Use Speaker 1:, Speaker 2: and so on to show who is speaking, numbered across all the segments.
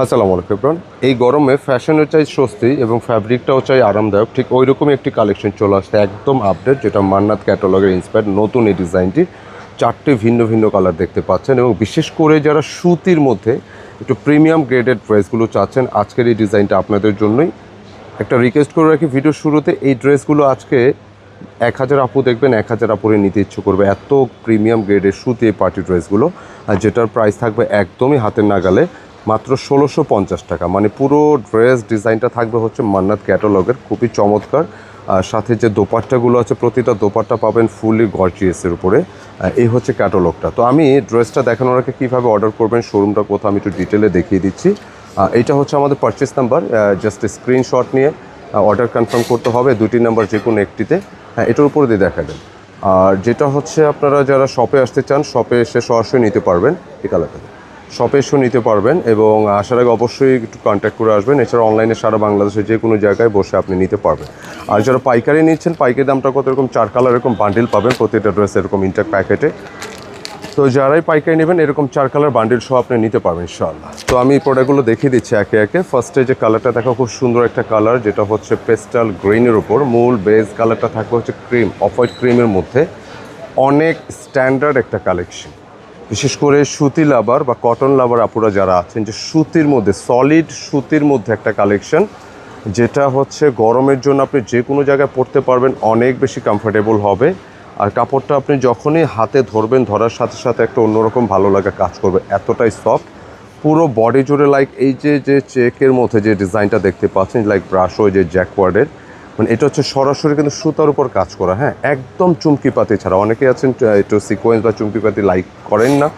Speaker 1: আসসালামু আলাইকুম ইব্রান এই গরমে ফ্যাশনের চাই স্বস্তি এবং ফ্যাব্রিকটাও চাই আরামদায়ক। ঠিক ওই রকমই একটি কালেকশন চলে আসছে একদম আপডেট যেটা মান্নাত ক্যাটালগের ইন্সপায়ার নতুন এই ডিজাইনটি চারটে ভিন্ন ভিন্ন কালার দেখতে পাচ্ছেন এবং বিশেষ করে যারা সুতির মধ্যে একটু প্রিমিয়াম গ্রেডেড ড্রেসগুলো চাচ্ছেন, আজকের এই ডিজাইনটা আপনাদের জন্যই। একটা রিকোয়েস্ট করে রাখি ভিডিও শুরুতে এই ড্রেসগুলো আজকে এক হাজার আপু দেখবেন, এক হাজার আপুরে নিতে ইচ্ছে করবে। এত প্রিমিয়াম গ্রেডের সুতি এই পার্টি ড্রেসগুলো আর যেটার প্রাইস থাকবে একদমই হাতের নাগালে। মাত্র ষোলোশো পঞ্চাশ টাকা। মানে পুরো ড্রেস ডিজাইনটা থাকবে হচ্ছে মান্নাত ক্যাটালগের। খুবই চমৎকার। আর সাথে যে দোপাট্টাগুলো আছে, প্রতিটা দোপাট্টা পাবেন ফুললি গর্জিয়াসের উপরে। এই হচ্ছে ক্যাটালগটা। তো আমি ড্রেসটা দেখানোর আগে কীভাবে অর্ডার করবেন শোরুমটা কোথাও আমি একটু ডিটেলে দেখিয়ে দিচ্ছি। এইটা হচ্ছে আমাদের পারচেস নাম্বার জাস্ট স্ক্রিনশট নিয়ে অর্ডার কনফার্ম করতে হবে দুটি নাম্বার যে কোনো একটিতে। হ্যাঁ এটার উপরে দিয়ে দেখা দেন। আর যেটা হচ্ছে আপনারা যারা শপে আসতে চান শপে এসে সরাসরি নিতে পারবেন এই কালারটা শপে এসেও নিতে পারবেন এবং আসার আগে অবশ্যই একটু কন্ট্যাক্ট করে আসবেন। এছাড়া অনলাইনে সারা বাংলাদেশে যে কোনো জায়গায় বসে আপনি নিতে পারবেন। আর যারা পাইকারি নিচ্ছেন, পাইকারি দামটা কত এরকম? চার কালার এরকম বান্ডিল পাবেন, প্রতিটা ড্রেস এরকম ইন্টার প্যাকেটে তো যারাই পাইকারি নেবেন, এরকম চার কালার বান্ডিল সহ আপনি নিতে পারবেন, ইনশাআল্লাহ। তো আমি প্রোডাক্টগুলো দেখিয়ে দিচ্ছি একে একে। ফার্স্টে যে কালারটা দেখা খুব সুন্দর একটা কালার যেটা হচ্ছে পেস্টাল গ্রিনের উপর। মূল বেস কালারটা থাকবে হচ্ছে ক্রিম অফ হোয়াইট ক্রিমের মধ্যে। অনেক স্ট্যান্ডার্ড একটা কালেকশন বিশেষ করে সুতি লাভার বা কটন লাভার আপুরা যারা আছেন, যে সুতির মধ্যে সলিড সুতির মধ্যে একটা কালেকশন যেটা হচ্ছে গরমের জন্য আপনি যে কোনো জায়গায় পরতে পারবেন, অনেক বেশি কমফোর্টেবল হবে। আর কাপড়টা আপনি যখনই হাতে ধরবেন, ধরার সাথে সাথে একটা অন্যরকম ভালো লাগা কাজ করবে, এতটাই সফট পুরো বডি জুড়ে লাইক এই যে যে চেকের মধ্যে যে ডিজাইনটা দেখতে পাচ্ছেন লাইক ব্রাশ ওই যে জ্যাকওয়ার্ডের মানে এটা হচ্ছে সরাসরি কিন্তু সুতার উপর কাজ করা হ্যাঁ? একদম চুমকিপাতি ছাড়া। অনেকেই আছেন একটু সিকোয়েন্স বা চুমকিপাতি লাইক করেন না।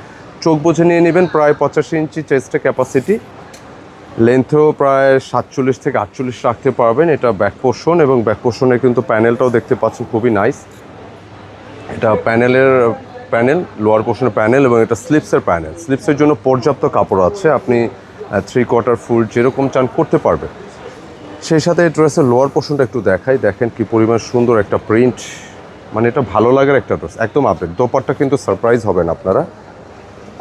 Speaker 1: চোখ বুঝে নিয়ে নেবেন, প্রায় পঁচাশি ইঞ্চি চেস্টের ক্যাপাসিটি লেন্থেও প্রায় সাতচল্লিশ থেকে আটচল্লিশ রাখতে পারবেন। এটা ব্যাক পোর্শন এবং ব্যাক পোর্শনে কিন্তু প্যানেলটাও দেখতে পাচ্ছেন, খুবই নাইস এটা প্যানেলের প্যানেল লোয়ার পোর্শনের প্যানেল এবং এটা স্লিপসের প্যানেল স্লিপসের জন্য পর্যাপ্ত কাপড় আছে। আপনি থ্রি কোয়ার্টার ফুল যেরকম চান করতে পারবেন। সেই সাথে এই ড্রেসের লোয়ার পোর্শনটা একটু দেখাই। দেখেন কি পরিমাণ সুন্দর একটা প্রিন্ট মানে এটা ভালো লাগার একটা ড্রেস একদম আপডেট দোপাট্টা কিন্তু সারপ্রাইজ হবেন আপনারা।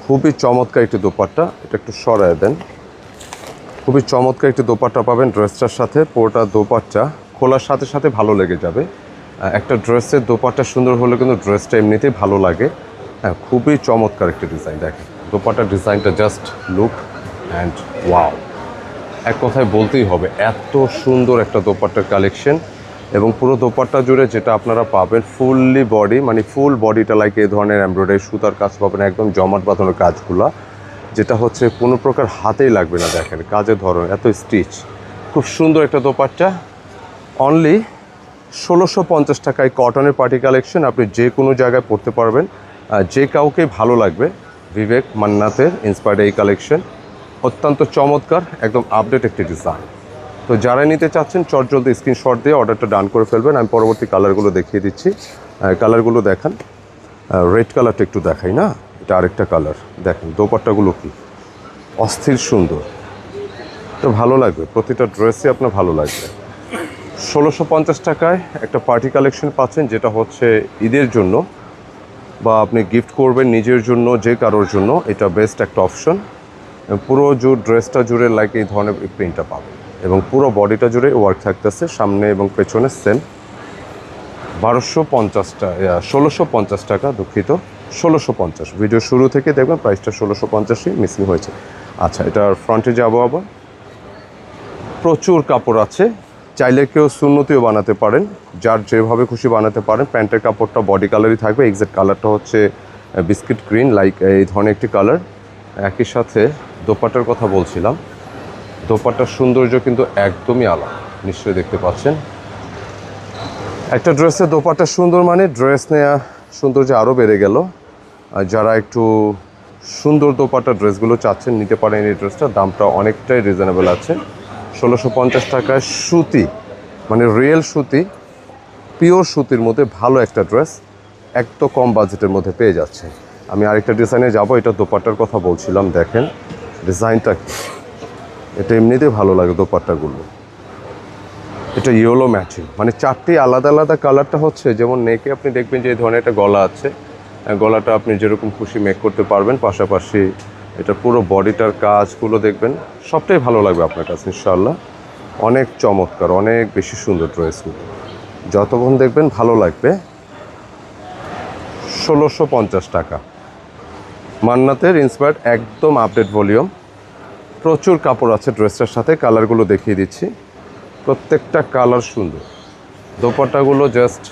Speaker 1: খুবই চমৎকার একটি দোপাট্টা। এটা একটু সরায় দেন। খুবই চমৎকার একটি দোপাট্টা পাবেন ড্রেসটার সাথে পুরোটা দোপাট্টা। খোলার সাথে সাথে ভালো লেগে যাবে। একটা ড্রেসের দোপাট্টা সুন্দর হলে কিন্তু ড্রেসটা এমনিতেই ভালো লাগে। হ্যাঁ খুবই চমৎকার একটি ডিজাইন দেখেন। দোপাট্টার ডিজাইনটা জাস্ট লুক অ্যান্ড ওয়াও এক কথায় বলতেই হবে, এত সুন্দর একটা দোপাট্টার কালেকশন এবং পুরো দোপাট্টা জুড়ে যেটা আপনারা পাবেন ফুললি বডি মানে ফুল বডিটা লাইক এই ধরনের এমব্রয়ডারি সুতার কাজ পাবেন, একদম জমাট বাঁধানোর কাজগুলা, যেটা হচ্ছে কোনো প্রকার হাতেই লাগবে না দেখেন, কাজের ধরন, এত স্টিচ খুব সুন্দর একটা দোপাট্টা। অনলি ষোলোশো পঞ্চাশ টাকায় কটনের পার্টি কালেকশন আপনি যে কোনো জায়গায় পড়তে পারবেন। যে কাউকে ভালো লাগবে, বিবেক মান্নাতের ইন্সপায়ার্ড এই কালেকশন অত্যন্ত চমৎকার, একদম আপডেট একটি ডিজাইন তো যারা নিতে চাচ্ছেন, চট জলদি স্ক্রিনশট দিয়ে অর্ডারটা ডান করে ফেলবেন। আমি পরবর্তী কালারগুলো দেখিয়ে দিচ্ছি। কালারগুলো দেখান। রেড কালারটা একটু দেখাই, না? এটা আরেকটা কালার দেখেন, দোপাট্টাগুলো কি? অস্থির সুন্দর। তো ভালো লাগবে। প্রতিটা ড্রেসই আপনার ভালো লাগবে। ষোলোশো পঞ্চাশ টাকায় একটা পার্টি কালেকশন পাচ্ছেন, যেটা হচ্ছে ঈদের জন্য। বা আপনি গিফট করবেন নিজের জন্য, যে কারোর জন্য। এটা বেস্ট একটা অপশন পুরো জু ড্রেসটা জুড়ে লাইক এই ধরনের প্রিন্টটা পাবেন এবং পুরো বডিটা জুড়ে ওয়ার্ক থাকতেছে, সামনে এবং পেছনে সেম বারোশো পঞ্চাশটা ষোলোশো পঞ্চাশ টাকা দুঃখিত, ষোলোশো পঞ্চাশ। ভিডিও শুরু থেকে দেখবেন প্রাইসটা ষোলোশো পঞ্চাশই মিসিং হয়েছে। আচ্ছা এটার ফ্রন্টে যাব আবার। প্রচুর কাপড় আছে, চাইলে কেউ সুন্নতিও বানাতে পারেন। যার যেভাবে খুশি বানাতে পারেন, প্যান্টের কাপড়টা বডি কালারই থাকবে। এক্সাক্ট কালারটা হচ্ছে বিস্কিট গ্রিন লাইক এই ধরনের একটি কালার একই সাথে দোপাট্টার কথা বলছিলাম। দোপাট্টার সৌন্দর্য কিন্তু একদমই আলাদা, নিশ্চয়ই দেখতে পাচ্ছেন। একটা ড্রেসের দোপাট্টা সুন্দর মানে ড্রেস নেওয়া সৌন্দর্য আরও বেড়ে গেল। আর যারা একটু সুন্দর দোপাট্টা ড্রেসগুলো চাচ্ছেন, নিতে পারেন এই ড্রেসটা, দামটা অনেকটাই রিজনেবল আছে। ষোলোশো পঞ্চাশ টাকায় সুতি মানে রিয়েল সুতি পিওর সুতির মধ্যে ভালো একটা ড্রেস এত কম বাজেটের মধ্যে পেয়ে যাচ্ছে আমি আরেকটা ডিজাইনে যাব, এটা দোপাট্টার কথা বলছিলাম, দেখেন। ডিজাইনটা এটা এমনিতেই ভালো লাগে দোপাট্টাগুলো। এটা ইয়েলো ম্যাচিং মানে চারটি আলাদা আলাদা কালারটা হচ্ছে, যেমন নেকে আপনি দেখবেন যে এই ধরনের একটা গলা আছে। গলাটা আপনি যেরকম খুশি মেক করতে পারবেন, পাশাপাশি এটা পুরো বডিটার কাজগুলো দেখবেন, সবটাই ভালো লাগবে আপনার কাছে ইনশাল্লাহ অনেক চমৎকার, অনেক বেশি সুন্দর ড্রেসগুলো যতক্ষণ দেখবেন ভালো লাগবে। ষোলোশো পঞ্চাশ টাকা। মান্নাতের ইন্সপায়ার্ড একদম আপডেট ভলিউম প্রচুর কাপড় আছে ড্রেসটার সাথে, কালারগুলো দেখিয়ে দিচ্ছি। প্রত্যেকটা কালার সুন্দর। দোপাট্টাগুলো জাস্ট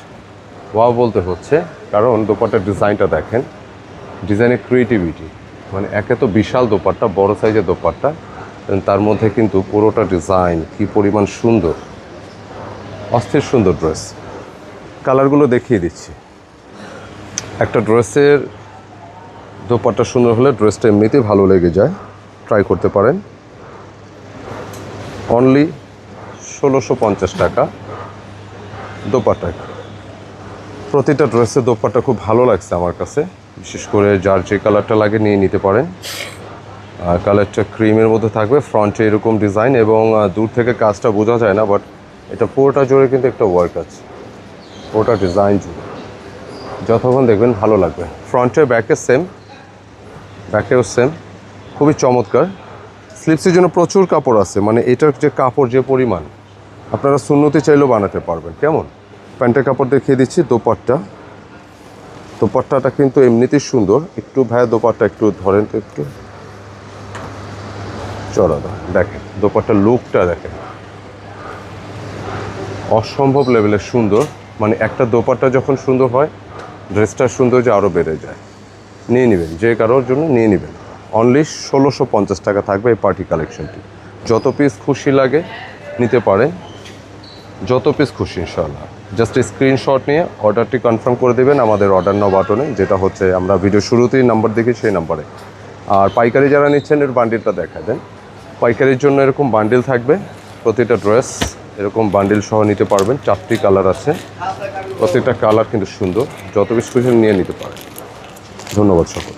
Speaker 1: ওয়াও বলতে হচ্ছে, কারণ দোপাট্টার ডিজাইনটা দেখেন ডিজাইনের ক্রিয়েটিভিটি মানে একে তো বিশাল দোপাট্টা, বড় সাইজের দোপাট্টা তার মধ্যে কিন্তু পুরোটা ডিজাইন কি পরিমাণ সুন্দর। অস্থির সুন্দর ড্রেস কালারগুলো দেখিয়ে দিচ্ছি। একটা ড্রেসের দোপাট্টা সুন্দর হলে ড্রেসটা এমনিতেই ভালো লেগে যায়। ট্রাই করতে পারেন। অনলি ষোলোশো পঞ্চাশ টাকা দোপাট্টা। প্রতিটা ড্রেসের দোপাট্টা খুব ভালো লাগছে আমার কাছে। বিশেষ করে যার যে কালারটা লাগে নিয়ে নিতে পারেন। আর কালারটা ক্রিমের মধ্যে থাকবে, ফ্রন্টে এরকম ডিজাইন এবং দূর থেকে কাজটা বোঝা যায় না, বাট এটা পুরোটা জুড়ে কিন্তু একটা ওয়ার্ক আছে। পুরোটা ডিজাইন জুড়ে। যতক্ষণ দেখবেন ভালো লাগবে। ফ্রন্টে ব্যাকে সেম ব্যাকেও সেম খুবই চমৎকার। স্লিপসের জন্য প্রচুর কাপড় আছে মানে এটার যে কাপড় যে পরিমাণ, আপনারা শূন্যতে চাইলেও বানাতে পারবেন, কেমন? প্যান্টের কাপড় দেখিয়ে দিচ্ছি, দোপাট্টা। দোপাট্টাটা কিন্তু এমনিতেই সুন্দর। একটু ভাইয়া দোপাট্টা একটু ধরেন তো একটু। চড়া দেখেন, দোপাট্টার লুকটা দেখেন। অসম্ভব লেভেলের সুন্দর মানে একটা দোপাট্টা যখন সুন্দর হয় ড্রেসটার সৌন্দর্য আরও বেড়ে যায়। নিয়ে নেবেন, যে কারোর জন্য নিয়ে নেবেন। অনলি ষোলোশো পঞ্চাশ টাকা থাকবে এই পার্টি কালেকশনটি যত পিস খুশি লাগে, নিতে পারেন। যত পিস খুশি ইনশাল্লাহ জাস্ট স্ক্রিনশট নিয়ে অর্ডারটি কনফার্ম করে দেবেন আমাদের অর্ডার নাও বাটনে যেটা হচ্ছে আমরা ভিডিও শুরুতেই নাম্বার দেখি সেই নাম্বারে আর পাইকারি যারা নিচ্ছেন এর বান্ডিলটা দেখা দেন। পাইকারির জন্য এরকম বান্ডিল থাকবে। প্রতিটা ড্রেস এরকম বান্ডিল সহ নিতে পারবেন। চারটি কালার আছে। প্রত্যেকটা কালার কিন্তু সুন্দর। যত বেশি খুশি নিয়ে নিতে পারেন। ধন্যবাদ সকল